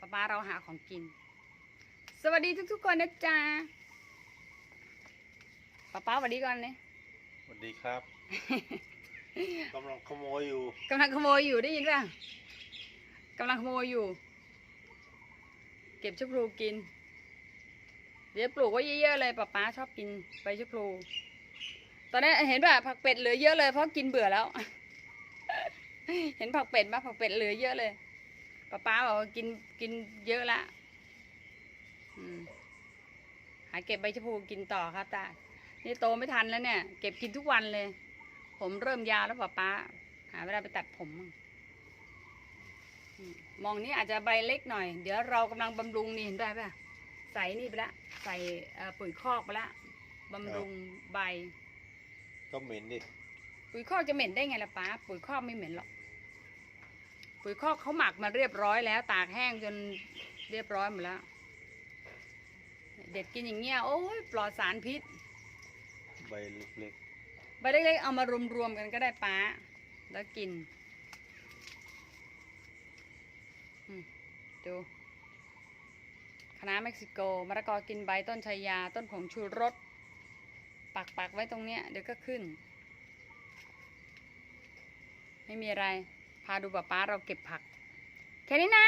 ป้าป้าเราหาของกิน สวัสดีทุกๆคนนะจ๊ะป้าป้าสวัสดีก่อนเลยสวัสดีครับกำลังขโมยอยู่กำลังขโมยอยู่ได้ยินป่ะกำลังขโมยอยู่ เก็บชะพลูกิน เดี๋ยวปลูกไว้เยอะๆเลยป้าป้าชอบกินใบชะพลูตอนนี้เห็นป่ะผักเป็ดเหลือเยอะเลยเพราะกินเบื่อแล้ว เห็นผักเป็ดปะผักเป็ดเหลือเยอะเลย ป้าป้าบอกว่ากินกินเยอะละอืมหาเก็บใบชะพลูกินต่อครับตา นี่โตไม่ทันแล้วเนี่ย เก็บกินทุกวันเลย ผมเริ่มยาวแล้วป้าป้า หาเวลาไปตัดผมมั่งอืมมองนี้อาจจะใบเล็กหน่อย เดี๋ยวเรากำลังบำรุงนี่เห็นได้ป่ะใส่นี่ไปละ ใส่เอ่อปุ๋ยคอกไปละบำรุงใบ ก็เหม็นดิ ปุ๋ยคอกจะเหม็นได้ไงล่ะป้า ปุ๋ยคอกไม่เหม็นหรอก ปุ๋ยคอกเขาหมักมาเรียบร้อยแล้วตากแห้งจนเรียบร้อยหมดแล้ว เด็ดกินอย่างเงี้ยโอ้ยปลอดสารพิษ ใบเล็กใบเล็กๆเอามารวมๆกันก็ได้ป้า แล้วกินอืมดูคณะน้าเม็กซิโกมะละกอกินใบต้นชายา ต้นผงชูรสปักปักๆไว้ตรงเนี้ยเดี๋ยวก็ขึ้น ไม่มีอะไร พาดูป้าป้าเราเก็บผัก แค่นี้นะ